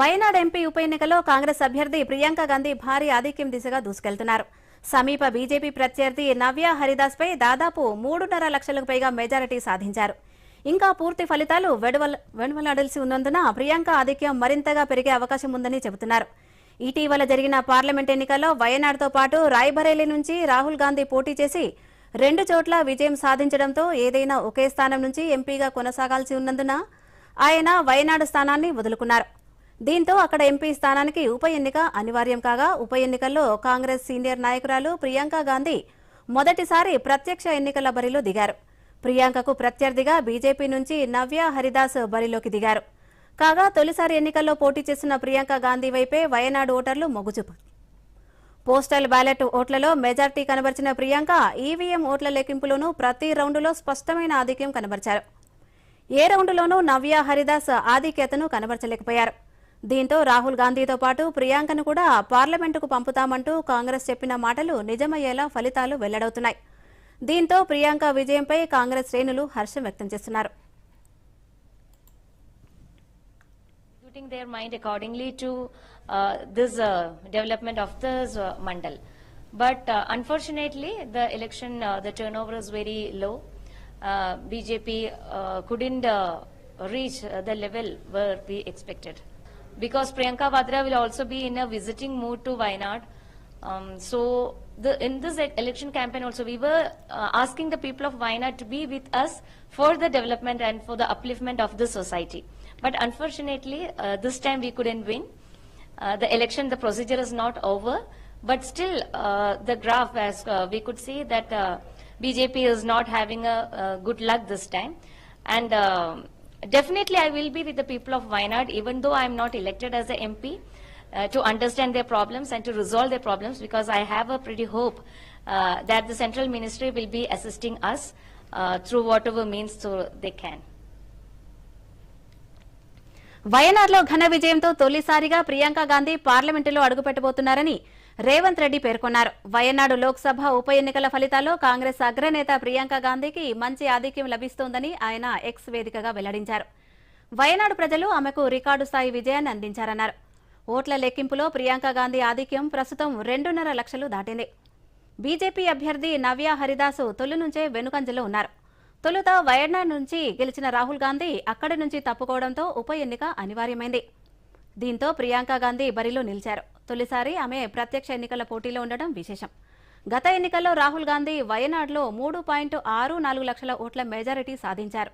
Wayanad MP ఉప ఎన్నికలో కాంగ్రెస్ అభ్యర్థి ప్రియాంక గాంధీ భారీ ఆధిక్యం దిశగా దూసుకెళ్తున్నారు. సమీప బీజేపీ ప్రత్యర్థి నవ్య హరిదాస్ పై దాదాపు మూడున్నర లక్షలకు పైగా మెజారిటీ సాధించారు. ఇంకా పూర్తి ఫలితాలు వెడవల వెనువలాడాల్సి ఉన్నందున ప్రియాంక ఆధిక్యం మరింతగా పెరిగే అవకాశం ఉందని చెబుతున్నారు. ఇటీవల జరిగిన పార్లమెంట్ ఎన్నికల్లో వయనాడ్తో పాటు రాయ్బరేలీ నుంచి రాహుల్ గాంధీ పోటీ చేసి రెండు చోట్ల విజయం సాధించడంతో ఏదైనా ఒకే స్థానం నుంచి ఎంపీగా కొనసాగాల్సి ఉన్నందున ఆయన వయనాడు స్థానాన్ని వదులుకున్నారు. దీంతో అక్కడ ఎంపీ స్థానానికి ఉప ఎన్నిక అనివార్యం కాగా ఉప ఎన్నికల్లో కాంగ్రెస్ సీనియర్ నాయకురాలు ప్రియాంక గాంధీ మొదటిసారి ప్రత్యక్ష ఎన్నికల బరిలో దిగారు. ప్రియాంకకు ప్రత్యర్థిగా బీజేపీ నుంచి నవ్య హరిదాస్ బరిలోకి దిగారు. కాగా తొలిసారి ఎన్నికల్లో పోటీ చేసిన ప్రియాంక గాంధీ వైపే వయనాడు ఓటర్లు మొగ్గుచూపు పోస్టల్ బ్యాలెట్ ఓట్లలో మెజార్టీ కనబరిచిన ప్రియాంక ఈవీఎం ఓట్ల లెక్కింపులోనూ ప్రతి రౌండులో స్పష్టమైన ఆధిక్యం కనబరిచారు. ఏ రౌండులోనూ నవ్య హరిదాస్ ఆధిక్యతను కనబరచలేకపోయారు. దీంతో రాహుల్ గాంధీతో పాటు ప్రియాంకను కూడా పార్లమెంటుకు పంపుతామంటూ కాంగ్రెస్ చెప్పిన మాటలు నిజమయ్యేలా ఫలితాలు వెల్లడవుతున్నాయి దీంతో ప్రియాంక విజయంపై కాంగ్రెస్ శ్రేణులు హర్షం వ్యక్తం చేస్తున్నారు their mind accordingly to uh, this uh, development of this uh, mandal. But uh, unfortunately, the election, uh, the turnover is very low. Uh, BJP uh, couldn't uh, reach uh, the level where we expected. Because Priyanka Vadra will also be in a visiting mood to Wayanad. Um, so the, in this election campaign also, we were uh, asking the people of Wayanad to be with us for the development and for the upliftment of the society. But unfortunately, uh, this time we couldn't win. Uh, the election, the procedure is not over, but still uh, the graph, as uh, we could see that uh, BJP is not having a, good luck this time. And um definitely I will be with the people of Wayanad, even though I am not elected as a MP, uh, to understand their problems and to resolve their problems because I have a pretty hope uh, that the central ministry will be assisting us uh, through whatever means so they can. వయనాడ్లో ఘన విజయంతో తొలిసారిగా ప్రియాంక గాంధీ పార్లమెంటులో అడుగుపెట్టబోతున్నారని రేవంత్ రెడ్డి పేర్కొన్నారు. వయనాడు లోక్సభ ఉప ఎన్నికల ఫలితాల్లో కాంగ్రెస్ అగ్రనేత ప్రియాంక గాంధీకి మంచి ఆధిక్యం లభిస్తోందని ఆయన ఎక్స్ వేదికగా వెల్లడించారు. వయనాడు ప్రజలు ఆమెకు రికార్డు స్థాయి విజయాన్ని అందించారన్నారు. ఓట్ల లెక్కింపులో ప్రియాంక గాంధీ ఆధిక్యం ప్రస్తుతం రెండున్నర లక్షలు దాటింది. బీజేపీ అభ్యర్థి నవ్య హరిదాసు తొలి నుంచే వెనుకంజలో ఉన్నారు. తొలుత వయనాడ్ నుంచి గెలిచిన రాహుల్ గాంధీ అక్కడి నుంచి తప్పుకోవడంతో ఉప ఎన్నిక అనివార్యమైంది. దీంతో ప్రియాంక గాంధీ బరిలో నిలిచారు. తొలిసారి ఆమె ప్రత్యక్ష ఎన్నికల పోటీలో ఉండడం విశేషం. గత ఎన్నికల్లో రాహుల్ గాంధీ వయనాడ్లో మూడు పాయింట్ ఆరు నాలుగు లక్షల ఓట్ల మెజారిటీ సాధించారు.